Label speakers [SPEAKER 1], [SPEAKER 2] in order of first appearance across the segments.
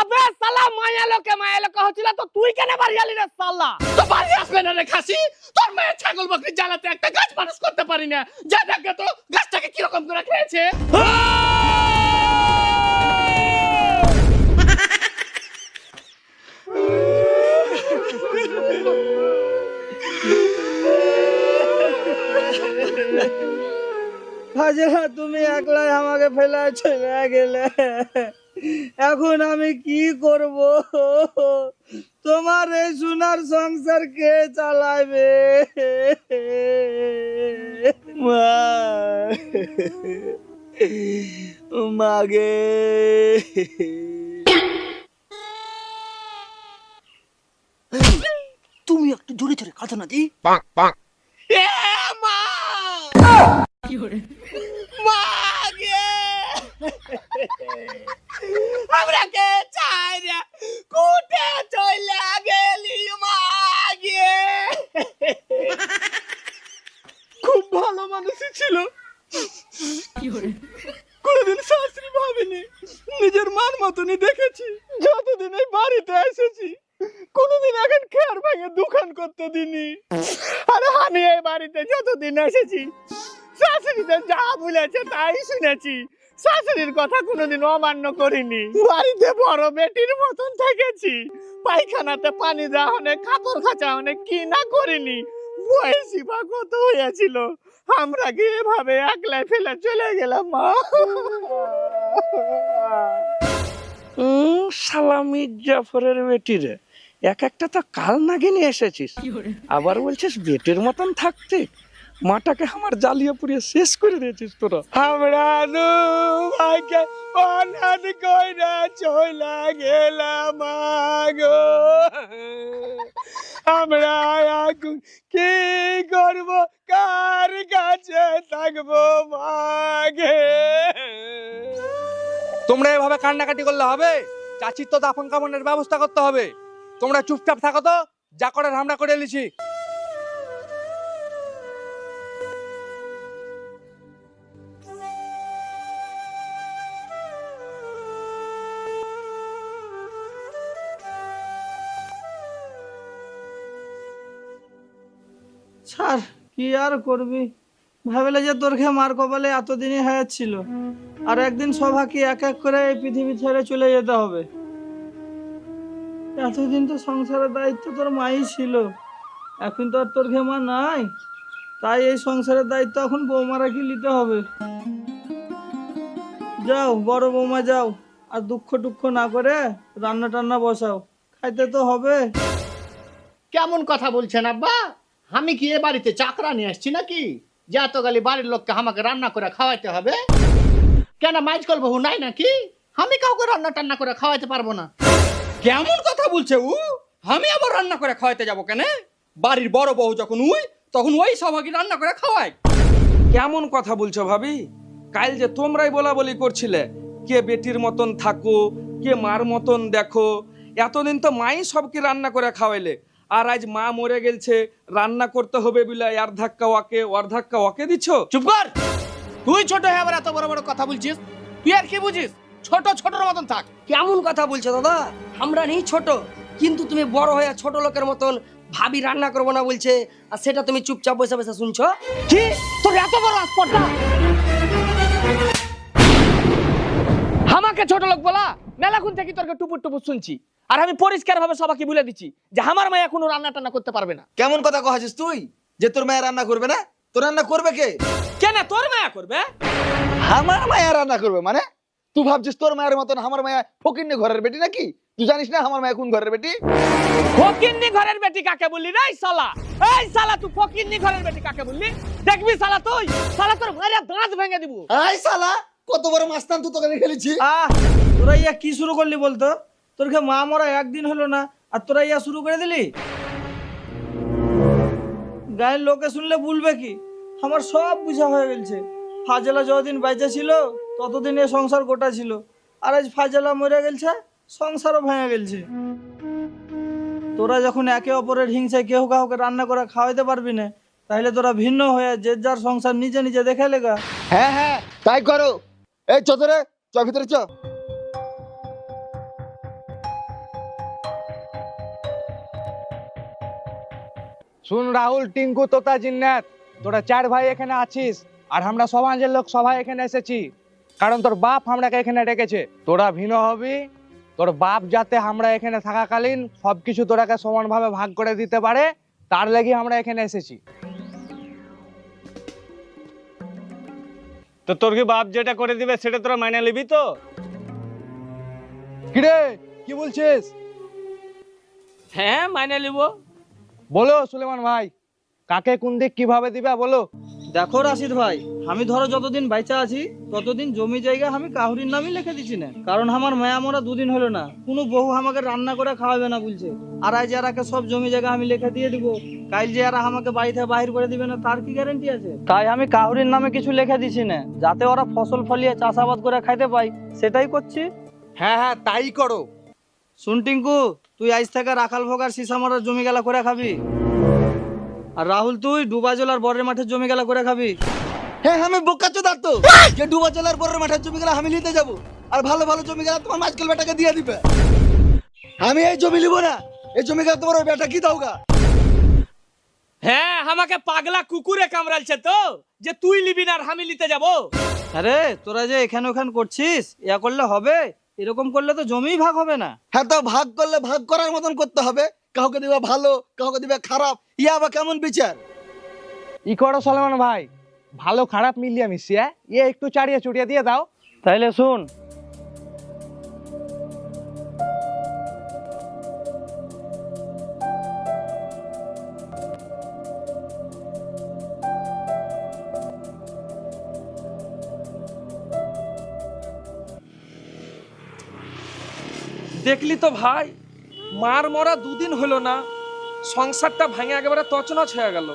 [SPEAKER 1] আবে সালা মায়া লোকে মায়া লোকে হচ্ছিল তো তুই কেন বাড়ি আলি রে সালা?
[SPEAKER 2] তো বাড়ি আসবে না রে খাসি। তোর মেয়ে ছাগল বকরি জ্বালাতে একটা গাছ মানুষ করতে পারি না। যা দেখে তো গাছটাকে কীরকম করে খেয়েছে?
[SPEAKER 3] হাজারা তুমি একলাই আমাকে ফেলে চলে গেলে। এখন আমি কি করব? তোমার এই সোনার সংসার কে চালাবে? মাগে। তুমি একটু জোরে জোরে কাঁদো না জি
[SPEAKER 2] এ মা! মা আমরা কে চাই রে কুটে চলে গেলি মা গে খুব ভালো মানুষই ছিল। কোনোদিন শাস্ত্রী ভাবিনি। নিজের মান মতনই দেখেছি। যতদিন এই বাড়িতে এসেছি কোনোদিন এখন খেয়ার ভাঙে দোকান করতে দিনি আরে আমি এই বাড়িতে যতদিন এসেছি শাশুড়িতে যা বলেছে তাই শুনেছি। শাশুড়ির কথা কোনোদিন অমান্য করিনি। বাড়িতে বড় বেটির মতন থেকেছি। পায়খানাতে পানি দেওয়া অনেক কাপড় খাঁচা অনেক কি না করিনি। বয়সী বা কত হয়েছিল আমরা কি এভাবে একলাই ফেলে চলে গেলাম মা?
[SPEAKER 1] উম, শালা মির্জাফরের বেটি এক একটা তো কাল নাগিনি এসেছিস। আবার বলছিস বেটির মতন থাকতে। মাটাকে আমার জ্বালিয়ে পুড়িয়ে শেষ করে দিয়েছিস তোরা।
[SPEAKER 3] আমরা ভাইকে অনাথ কইরা চলা গেলাম গো আমরা এখন কি করব? কার কাছে থাকব মাগে?
[SPEAKER 4] তোমরা এভাবে কান্নাকাটি করলে হবে? চাচির তো দাফন কামনের ব্যবস্থা করতে হবে। তোমরা চুপচাপ থাকো তো, যা করার আমরা করে লিছি
[SPEAKER 3] ছাড় কি আর করবি? ভাবলে যে তোর খেয়ে মার কপালে এতদিনই হয়েছিল। আর একদিন সভা কি এক এক করে এই পৃথিবী ছেড়ে চলে যেতে হবে? এতদিন তো সংসারের দায়িত্ব তোর মাই ছিল। এখন তো আর তোর খেয়ে মা নাই। তাই এই সংসারের দায়িত্ব এখন বৌমারা কি নিতে হবে। যাও, বড় বৌমা যাও, আর দুঃখ টুক্ষ না করে রান্না টান্না বসাও। খাইতে তো হবে।
[SPEAKER 2] কেমন কথা বলছেন আব্বা? আমি কি এ বাড়িতে চাকরা নিয়ে আসছি নাকি? যে এত গালি বাড়ির লোককে আমাকে রান্না করে খাওয়াইতে হবে। কেন মাইজকল বহু নাই নাকি? আমি কাউকে রান্না টান্না করে খাওয়াইতে পারব না।
[SPEAKER 4] কেমন কথা বলছে উ? আমি আবার রান্না করে খাওয়াইতে যাব কেন? বাড়ির বড় বউ যখন উই তখন ওই সবাইকে রান্না করে খাওয়াই।
[SPEAKER 5] কেমন কথা বলছো ভাবি? কাল যে তোমরাই বলা বলি করছিলে কে বেটির মতন থাকো কে মার মতন দেখো এতদিন তো মাই সবকে রান্না করে খাওয়াইলে। আর আজ মা মরে গেলছে রান্না করতে হবে বলে আর ধাক্কা ওকে ওর ধাক্কা ওকে দিচ্ছ?
[SPEAKER 2] চুপ কর! তুই ছোট হয়ে আবার এত বড় বড় কথা বলছিস? তুই আর কি বুঝিস? ছোট ছোটর মতন থাক।
[SPEAKER 6] কেমন কথা বলছো দাদা? আমরা নেই ছোট কিন্তু তুমি বড় হয়ে ছোট লোকের মতন ভাবি রান্না করব না বলছে আর সেটা তুমি চুপচাপ বসে বসে শুনছো?
[SPEAKER 2] কি? তোর এত বড় আসপর্দা
[SPEAKER 1] আমাকে ছোট লোক বলা? মেলাক্ষণ থেকে তোরকে টুপুর টুপুর শুনছি। আর আমি পরিষ্কার ভাবে সবাইকে বলে দিচ্ছি যে আমার মায়া কোনো রান্না টান্না করতে পারবে না।
[SPEAKER 7] কেমন কথা কহাছিস তুই? যে তোর মায়ের রান্না করবে না? তোর রান্না করবে কে?
[SPEAKER 1] কেন তোর মায়া করবে?
[SPEAKER 7] আমার মায়া রান্না করবে মানে? তুই ভাবছিস তোর মায়ের মতন আমার মায়া ফকিন্নি ঘরের বেটি নাকি? তুই জানিস না আমার মায়া কোন ঘরের বেটি?
[SPEAKER 1] ফকিন্নি ঘরের বেটি কাকে বললি রে এই শালা? এই শালা তুই ফকিন্নি ঘরের বেটি কাকে বললি? দেখবি শালা তুই? শালা তোর মায়ের দাঁত ভেঙে দিব।
[SPEAKER 7] আই সালা কত বড় মাস্তান তুই তোকে খেলেছি।
[SPEAKER 3] আহ তোরা ইয়া কি শুরু করলি বলতো? তোর খেয়ে মা মরা একদিন হলো না, আর তোরা ইয়া শুরু করে দিলি? গায়ের লোকে শুনলে বলবে কি? আমার সব বুঝা হয়ে গেছে ফাজলা যতদিন বাইচা ছিল, ততদিন এ সংসার গোটা ছিল। আর আজ ফাজলা মরে গেছে সংসারও ভেঙে গেছে তোরা যখন একে অপরের হিংসায় কেউ কাউকে রান্না করে খাওয়াইতে পারবি না তাহলে তোরা ভিন্ন হয়ে যে যার সংসার নিজে নিজে দেখে লেগা।
[SPEAKER 7] হ্যাঁ হ্যাঁ তাই করো। এই চতরে চ ভিতরে চ।
[SPEAKER 8] শুন রাহুল টিঙ্কু তোতা জিন্নাত তোরা চার ভাই এখানে আছিস আর আমরা সমাজের লোক সবাই এখানে এসেছি। কারণ তোর বাপ আমরাকে এখানে ডেকেছে। তোরা ভিন্ন হবি তোর বাপ যাতে আমরা এখানে থাকাকালীন সবকিছু তোরাকে সমানভাবে ভাগ করে দিতে পারে তার লাগি আমরা এখানে এসেছি।
[SPEAKER 9] তো তোর কি বাপ যেটা করে দিবে সেটা তোরা মাইনে নিবি তো?
[SPEAKER 8] কিরে কি বলছিস?
[SPEAKER 5] হ্যাঁ মাইনে নিব।
[SPEAKER 8] বলো সুলেমান ভাই কাকে কোন দিক কীভাবে দিবে বলো।
[SPEAKER 3] দেখো রাশিদ ভাই আমি ধরো যতদিন বাইচা আছি ততদিন জমি জায়গা আমি কাহুরির নামই লিখে দিছি না। কারণ আমার মায়া মোরা দুদিন হলো না কোনো বহু আমাকে রান্না করে খাওয়াবে না বলছে। আর আজ যারাকে সব জমি জায়গা আমি লিখে দিয়ে দিব কাল যে এরা আমাকে বাড়ি থেকে বাহির করে দিবে না তার কি গ্যারেন্টি আছে? তাই আমি কাহুরির নামে কিছু লিখে দিছি না যাতে ওরা ফসল ফলিয়ে চাষাবাদ করে খাইতে পাই সেটাই করছি।
[SPEAKER 8] হ্যাঁ হ্যাঁ তাই করো।
[SPEAKER 3] শুন টিঙ্কু তুই আজ থেকে রাখাল ভোগার সিসা মারার জমি গেলা করে খাবি। আর রাহুল তুই ডুবাজলার বরের মাঠের জমি গেলা করে খাবি।
[SPEAKER 7] হ্যাঁ আমি বোকা চোদার তো। যে ডুবা জেলার বড় মাঠের জমি গেলা আমি নিতে যাব। আর ভালো ভালো জমি গেলা তোমার মাঝকাল বেটাকে দিয়ে দিবে। আমি এই জমি নিবো না। এই জমি গেলা তোমার ওই বেটা কি দাওগা?
[SPEAKER 5] হ্যাঁ আমাকে পাগলা কুকুরে কামড়ালছে তো যে তুই লিবি না আর আমি নিতে যাব।
[SPEAKER 3] আরে তোরা যে এখানে ওখান করছিস ইয়া করলে হবে? এরকম করলে তো জমি ভাগ হবে না।
[SPEAKER 7] হ্যাঁ তো ভাগ করলে ভাগ করার মতন করতে হবে। কাউকে দিবা ভালো কাউকে দিবা খারাপ। ইয়া বা কেমন বিচার?
[SPEAKER 8] ই করো সলমান ভাই ভালো খারাপ মিলিয়ে মিশিয়ে ইয়ে একটু চাড়িয়ে চুড়িয়ে দিয়ে দাও।
[SPEAKER 3] তাইলে শুন
[SPEAKER 5] দেখলি তো ভাই মার মরা দুদিন হলো না সংসারটা ভেঙে একেবারে তছনছ হয়ে গেল।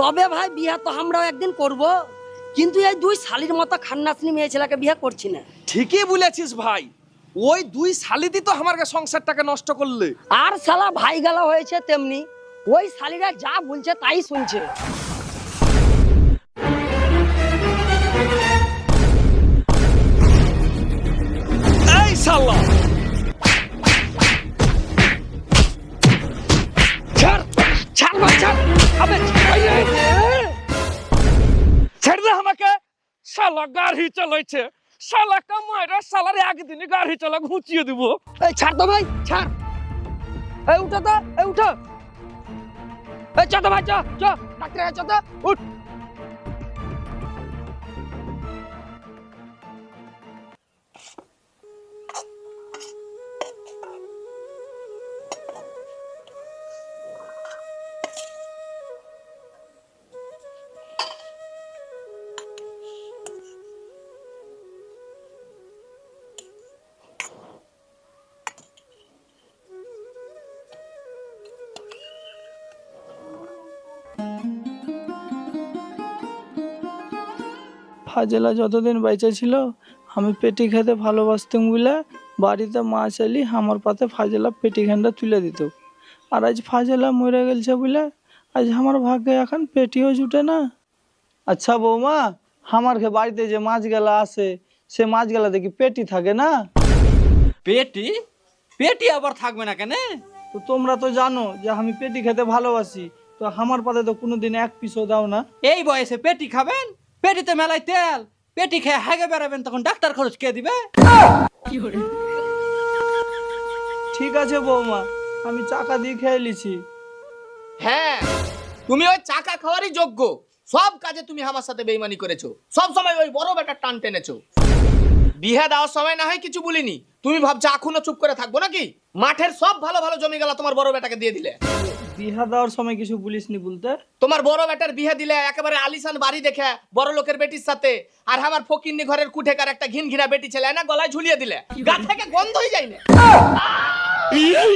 [SPEAKER 6] তবে ভাই বিয়া তো আমরাও একদিন করব কিন্তু এই দুই শালির মতো খান্নাসনি মেয়ে ছেলেকে বিয়ে করছি না।
[SPEAKER 5] ঠিকই বলেছিস ভাই ওই দুই শালিদি তো আমার সংসারটাকে নষ্ট করলে।
[SPEAKER 6] আর শালা ভাই গেলা হয়েছে তেমনি ওই শালিরা যা বলছে তাই শুনছে।
[SPEAKER 5] শালা গাড়ি চালাইছে। শালা কামাইরা শালার একদিনই গাড়ি চালা ঘুচিয়ে দিব।
[SPEAKER 6] এই, ছাড় তো ভাই, ছাড়। এই, উঠো তো, এই, উঠো। এই চ তো ভাই চ চ ডাক্তার চ তো উঠ।
[SPEAKER 3] ফাজেলা যতদিন বাইচা ছিল আমি পেটি খেতে ভালোবাসতাম বলে বাড়িতে মা চালি আমার পাতে ফাজেলা পেটি খানটা তুলে দিত। আর আজ ফাজেলা মরে গেছে বলে আজ আমার ভাগ্যে এখন পেটিও জুটে না। আচ্ছা বৌমা আমার ঘে বাড়িতে যে মাছ গেলা আসে সে মাছ গেলা দেখি পেটি থাকে না?
[SPEAKER 10] পেটি? পেটি আবার থাকবে না কেন?
[SPEAKER 3] তো তোমরা তো জানো যে আমি পেটি খেতে ভালোবাসি তো আমার পাতে তো কোনোদিন এক পিসও দাও না।
[SPEAKER 10] এই বয়সে পেটি খাবেন? পেটিতে মেলায় তেল পেটি খেয়ে হাগে বেড়াবেন তখন ডাক্তার খরচ কে দিবে?
[SPEAKER 3] ঠিক আছে বৌমা আমি চাকা দিয়ে খেয়ে লিছি
[SPEAKER 2] হ্যাঁ তুমি ওই চাকা খাওয়ারই যোগ্য। সব কাজে তুমি আমার সাথে বেইমানি করেছ। সব সময় ওই বড় বেটার টান টেনেছো। বিহে দেওয়ার সময় না হয় কিছু বলিনি। তুমি ভাবছ এখনও চুপ করে থাকব নাকি? মাঠের সব ভালো ভালো জমি গেলা তোমার বড় বেটাকে দিয়ে দিলে।
[SPEAKER 3] বিহা দেওয়ার সময় কিছু বলিসনি বলতে?
[SPEAKER 2] তোমার বড় বেটার বিহা দিলে একেবারে আলিশান বাড়ি দেখে বড় লোকের বেটির সাথে। আর আমার ফকিন্নি ঘরের কুঠেকার একটা ঘিন ঘিরা বেটি ছেলে না গলায় ঝুলিয়ে দিলে। গা থেকে গন্ধ হয়ে যায় না।
[SPEAKER 8] হেই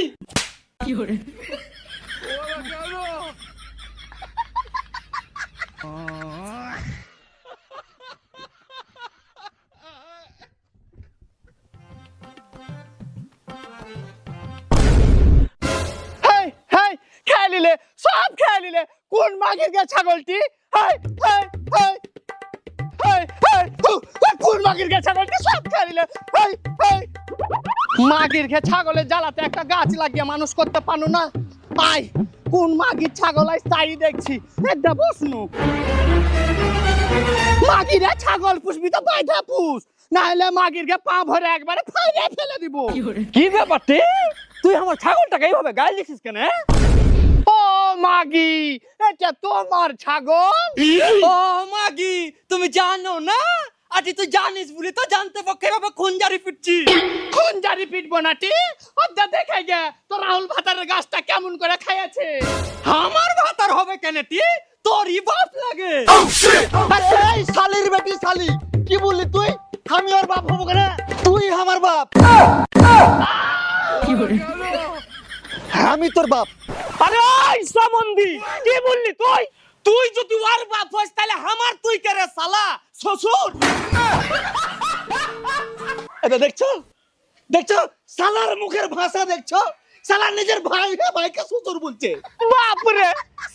[SPEAKER 8] কোন মাগের গে ছাগলটি হেই হেই হেই হেই হেই কোন মাগের ছাগলটি সব খেয়ে নিলে হেই হেই। মাগির ঘে ছাগলের জ্বালাতে একটা গাছ লাগিয়ে মানুষ করতে পারো না। আয়
[SPEAKER 2] কোন মাগির ছাগল আজ তাই দেখছি একটা বসনু। মাগিরা ছাগল পুষবি তো বাইধা পুষ না হলে মাগিরকে পা ভরে একবারে ফাইরে ফেলে দিব।
[SPEAKER 1] কি ব্যাপারটি তুই আমার ছাগলটাকে এইভাবে গায়ে দিছিস কেন হ্যাঁ?
[SPEAKER 2] মাগি এটা তোমার ছাগল?
[SPEAKER 4] ও মাগি তুমি জানো না? আজ তুই জানিস বলে তো জানতে পক্ষে এভাবে খুঞ্জারি ফিরছি
[SPEAKER 2] কোন জারি পিটবো নাটি অদ্দা দেখে গে তো রাহুল ভাতারের গাছটা কেমন করে খাইয়াছে?
[SPEAKER 4] আমার ভাতার হবে কেনেটি তোরই বাপ লাগে।
[SPEAKER 7] আরে এই শালির বেটি শালি কি বললি তুই? আমি ওর বাপ হব কেন? তুই আমার বাপ। আমি তোর বাপ।
[SPEAKER 1] আরে ওই সমন্ধি কি বললি তুই?
[SPEAKER 4] তুই যদি ওর বাপ হস তাহলে আমার তুই কে রে শালা? শ্বশুর।
[SPEAKER 7] এটা দেখছ? দেখছ? শালার মুখের ভাষা দেখছ? শালা নিজের ভাই ভাইকে শ্বশুর বলছে।
[SPEAKER 1] বাপরে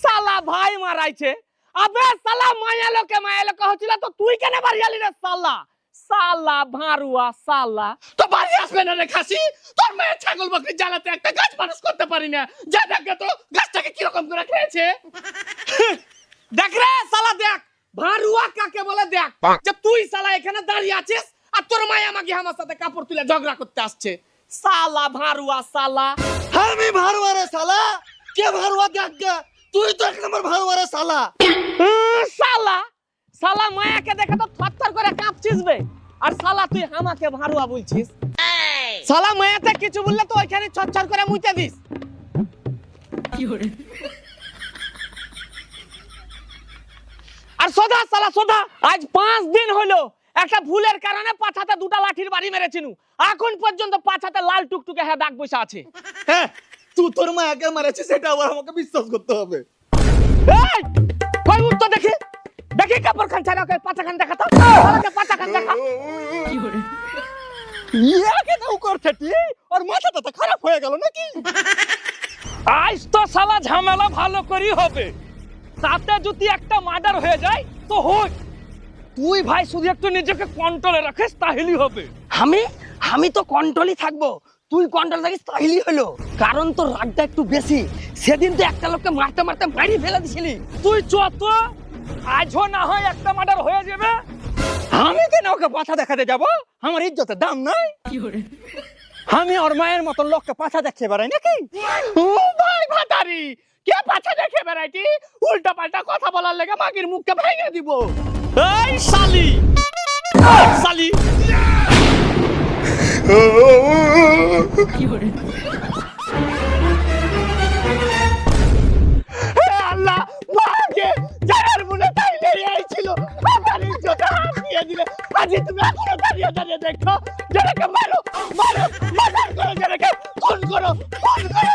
[SPEAKER 1] সালা ভাই মারাইছে। আবে সালা মায়া লোকে মায়া লোকে হচ্ছিল তো তুই কেন বাড়ি আলি রে সালা সালা ভারুয়া সালা।
[SPEAKER 2] তো বাড়ি আসবে না রে খাসি? তোর মেয়ে ছাগল বকরি জ্বালাতে একটা গাছ মানুষ করতে পারি না। যা দেখে তো গাছটাকে কীরকম করে খেয়েছে?
[SPEAKER 4] দেখ রে শালা দেখ। ভারুয়া কাকে বলে দেখ? যে তুই শালা এখানে দাঁড়িয়ে আছিস আর তোর মায়া আমাকে আমার সাথে কাপড় তুলে ঝগড়া করতে আসছে। সালা ভারুয়া শালা
[SPEAKER 7] আমি ভারুয়া রে শালা কে ভারুয়া দেখ তুই তো এক নম্বর ভারুয়া রে
[SPEAKER 1] সালা। সালা। সালা মায়াকে দেখে তো থরথর করে কাঁপছিস বে। আর সালা তুই আমাকে ভারুয়া বলছিস? সালা মায়াতে কিছু বললে তো ওইখানে ছচ্ছর করে মুতে দিস। আর সোধা সালা সোধা আজ পাঁচ দিন হলো একটা ভুলের কারণে পাছাতে দুটা লাঠির বাড়ি মেরেছিনু এখন পর্যন্ত পাছাতে লাল টুকটুকে হ্যাঁ দাগ বসে আছে।
[SPEAKER 7] হ্যাঁ তুই তোর মায়াকে মারাছিস সেটা আবার আমাকে বিশ্বাস করতে হবে।
[SPEAKER 1] এই কই উত্তর দেখি? দেখি কাপড় খান ছাড়া কই পাছা খান দেখা তো আমাকে পাছা খান দেখা।
[SPEAKER 2] ইয়াকে নাও করছে টি? ওর মাথাটা তো খারাপ হয়ে গেল নাকি?
[SPEAKER 1] আজ তো সালা ঝামেলা ভালো করি হবে। তাতে যদি একটা মার্ডার হয়ে যায় তো হোক। তুই ভাই শুধু একটু নিজেকে কন্ট্রোলে রাখিস তাহলেই হবে। আমি? আমি তো কন্ট্রোলই থাকব। তুই কন্ট্রোল থাকিস তাহলেই হলো। কারণ তোর রাগটা একটু বেশি। সেদিন তো একটা লোককে মারতে মারতে মারি ফেলে দিছিলি। তুই চত আজও না হয় একটা মার্ডার হয়ে যাবে? আমি কেন ওকে পাছা দেখাতে যাব? আমার ইজ্জতের দাম নাই। আমি ওর মায়ের মতন লোককে পাছা দেখতে বেড়াই নাকি?
[SPEAKER 2] ও ভাই ভাতারি! কে পাছা দেখে বেড়াইটি? উল্টা পাল্টা কথা বলার লেগে মাগির মুখকে ভেঙে দিব।
[SPEAKER 1] এই শালি! শালি!
[SPEAKER 2] হে দিয়ে দিলে আজি তুমি এখনও দাঁড়িয়ে দাঁড়িয়ে দেখো যারাকে মারো মারো মার্ডার করো যারাকে খুন করো খুন করো।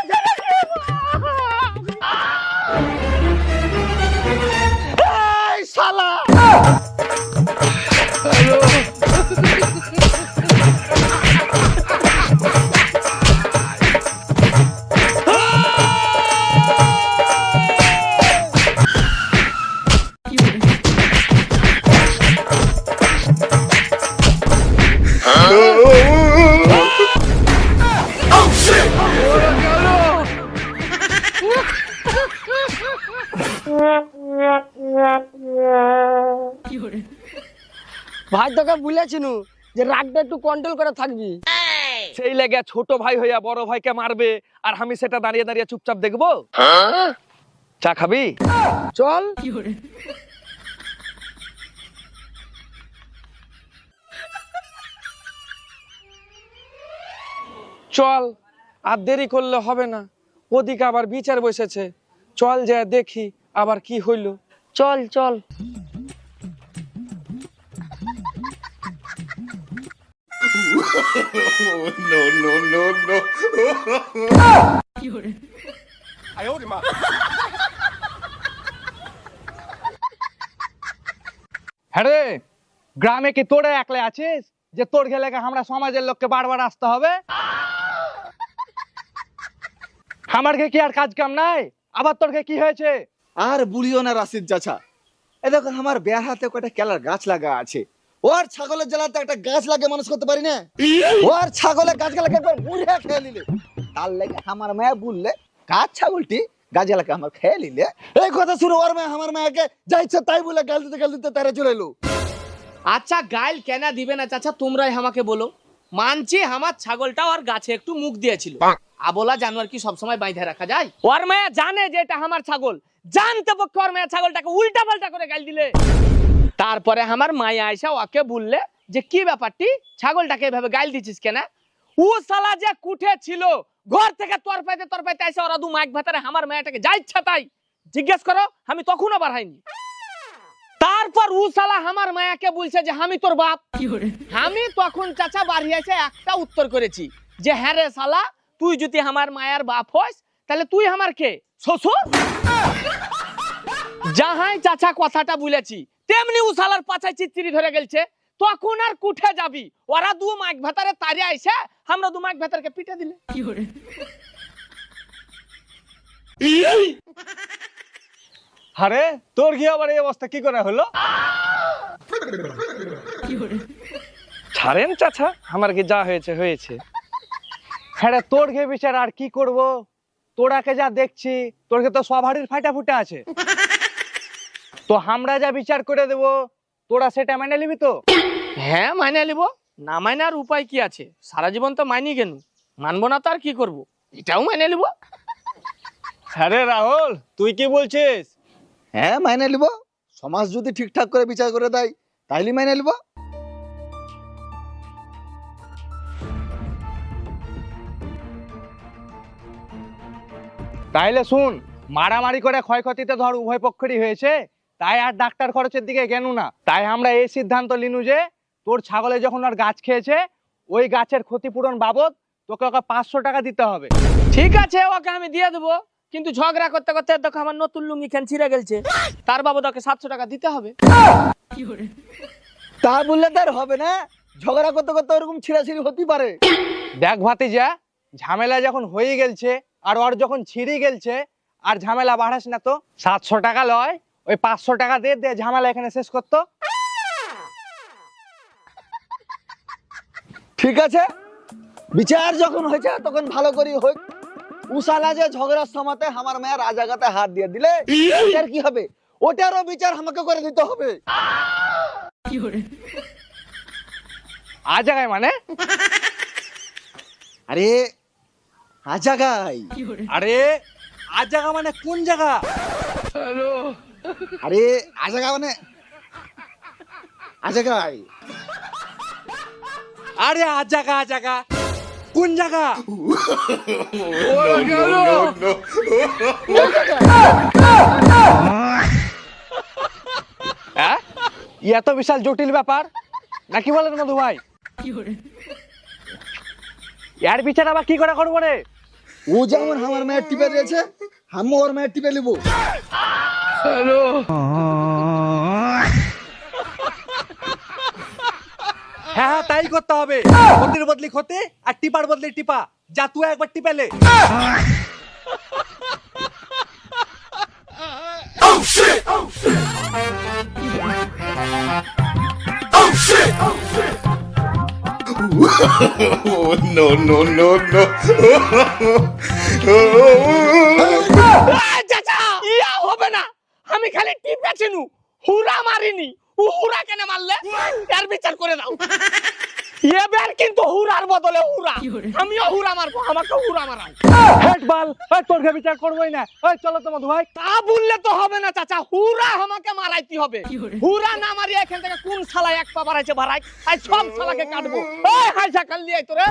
[SPEAKER 6] ভাই তোকে বলেছিনু যে রাগটা একটু কন্ট্রোল করে থাকবি।
[SPEAKER 1] সেই লেগে ছোট ভাই হইয়া বড় ভাইকে মারবে আর আমি সেটা দাঁড়িয়ে দাঁড়িয়ে চুপচাপ দেখব। চা খাবি?
[SPEAKER 6] চল।
[SPEAKER 5] চল আর দেরি করলে হবে না। ওদিকে আবার বিচার বসেছে। চল যা দেখি আবার কি হইল।
[SPEAKER 6] চল চল।
[SPEAKER 8] হ্যাঁ রে গ্রামে কি তোরে একলে আছিস? যে তোর গেলে আমরা সমাজের লোককে বারবার আসতে হবে? আমার কি আর কাজ কাম নাই? আবার তোর কি হয়েছে?
[SPEAKER 7] আর বুড়িও না রাশিদ চাচা। এ দেখো আমার বেয়া হাতে কয়টা কেলার গাছ লাগা আছে। ওর ছাগলের জ্বালাতে একটা গাছ লাগে মানুষ করতে পারি না? ওর ছাগলের গাছ লাগে একবার মুড়ে খেয়ে নিলে। তার লেগে আমার মেয়ে বললে গাছ ছাগলটি আমার খেয়ে নিলে। এই কথা শুনে ওর মেয়ে আমার মেয়েকে যা ইচ্ছা তাই বলে গাল দিতে গাল দিতে তারা চলে এলো।
[SPEAKER 2] আচ্ছা গাইল কেন দিবে না চাচা তোমরাই আমাকে বলো। মানছি আমার ছাগলটাও আর গাছে একটু মুখ দিয়েছিল। আবোলা জানোয়ার কি সবসময় বাইধে রাখা যায়? ওর মেয়ে জানে যে এটা আমার ছাগল। জানতে পক্ষে ওর মেয়ে ছাগলটাকে উল্টা পাল্টা করে গাল দিলে। তারপরে আমার মায়া আইসা ওকে বললে যে কি ব্যাপারটি? ছাগলটাকে এভাবে গাইল দিছিস কেন? ও সালা যে কুঠে ছিল ঘর থেকে তোর পাইতে তোর পাইতে আইসা ওরা দু মাইক ভাতারে আমার মেয়েটাকে যা ইচ্ছা তাই। জিজ্ঞেস করো আমি তখনও বাড়াইনি। তারপর ও সালা আমার মায়াকে বলছে যে আমি তোর বাপ। আমি তখন চাচা বাড়ি এসে একটা উত্তর করেছি যে হ্যাঁ রে সালা তুই যদি আমার মায়ার বাপ হস তাহলে তুই আমার কে? শ্বশুর? যাহাই চাচা কথাটা বলেছি তেমনি উশালার পাছায় চিত্রি ধরে গেলছে। তখন আর কুঠে যাবি। ওরা দু মাইক ভাতারে তারে আইসে আমরা দু মাইক ভাতারকে পিটে দিলে।
[SPEAKER 8] আরে তোর কি আবার এই অবস্থা কি করে হলো?
[SPEAKER 5] ছাড়েন চাচা আমার কি যা হয়েছে হয়েছে।
[SPEAKER 8] হ্যাঁ তোর ঘে বিচার আর কি করব? তোরাকে যা দেখছি তোরকে তো সব হাড়ির ফাটা ফুটা আছে? তো আমরা যা বিচার করে দেব তোরা সেটা মেনে নিবি তো?
[SPEAKER 2] হ্যাঁ মাইনে নিব। না মাইনে আর উপায় কি আছে? সারা জীবন তো মাইনি কেন? মানবো না তো আর কি করব? এটাও মাইনে নিব।
[SPEAKER 8] হ্যাঁ রাহুল তুই কি বলছিস?
[SPEAKER 7] হ্যাঁ মাইনে নিব। সমাজ যদি ঠিকঠাক করে বিচার করে দেয় তাইলে মাইনে নিব।
[SPEAKER 8] তাইলে শুন মারামারি করে ক্ষয়ক্ষতিতে ধর উভয় পক্ষেরই হয়েছে তাই আর ডাক্তার খরচের দিকে গেনু না। তাই আমরা এই সিদ্ধান্ত লিনু যে তোর ছাগলে যখন আর গাছ খেয়েছে ওই গাছের ক্ষতিপূরণ বাবদ তোকে ওকে পাঁচশো টাকা দিতে হবে।
[SPEAKER 2] ঠিক আছে ওকে আমি দিয়ে দেবো কিন্তু ঝগড়া করতে করতে দেখো আমার নতুন লুঙ্গি খান ছিঁড়ে গেছে তার বাবদ ওকে সাতশো টাকা দিতে হবে।
[SPEAKER 7] তা বললে তার হবে না। ঝগড়া করতে করতে ওরকম ছিঁড়াছিড়ি হতে পারে।
[SPEAKER 8] দেখ ভাতিজা ঝামেলা যখন হয়ে গেলছে আর ওর যখন ছিঁড়ে গেলছে আর ঝামেলা বাড়াস না তো সাতশো টাকা লয় ওই পাঁচশো টাকা দিয়ে দে ঝামেলা এখানে শেষ করতো।
[SPEAKER 7] ঠিক আছে? বিচার যখন হয়েছে তখন ভালো করে হোক। উসালা যে ঝগড়ার সময়তে আমার মেয়ের রাজাগাতে হাত দিয়ে দিলে ওটার কি হবে? ওটারও বিচার আমাকে করে দিতে হবে।
[SPEAKER 8] আ জায়গায় মানে?
[SPEAKER 7] আরে আজাগাই।
[SPEAKER 8] আরে আ জায়গা মানে কোন জায়গা?
[SPEAKER 7] আরে আজাগা মানে আজাগাই
[SPEAKER 8] আরে। আ জায়গা আ জায়গা কোন জায়গা হ্যাঁ? ই এত বিশাল জটিল ব্যাপার। নাকি বলেন মধু ভাই? এর বিচার আবার কি করে করব রে?
[SPEAKER 7] ও যেমন আমার মেয়ের টিপে দিয়েছে আমি ওর মেয়ের টিপে নিবো।
[SPEAKER 8] হ্যাঁ হ্যাঁ তাই করতে হবে। ক্ষতির বদলি ক্ষতি আর টিপার বদলি টিপা। যা তুই একবার টিপেলে
[SPEAKER 2] এই চাচা ইয়া হবে না। আমি খালি টিপে চিনু হুরা মারিনি। ও হুরা কেন মারলে? এর বিচার করে দাও। এবার কিন্তু হুরার বদলে হুরা। আমিও হুরা মারবো আমাকে হুরা মারাও।
[SPEAKER 8] হেড বাল এই তোর বিচার করবোই না। ওই চলো তো মধু ভাই
[SPEAKER 2] তা বললে তো হবে না চাচা। হুরা আমাকে মারাইতে হবে। হুরা না মারিয়ে এখান থেকে কোন শালা এক পা বাড়াইছে বাড়াই আই সব শালাকে কাটবো। এই হাই সাকাল নিয়ে তোরে।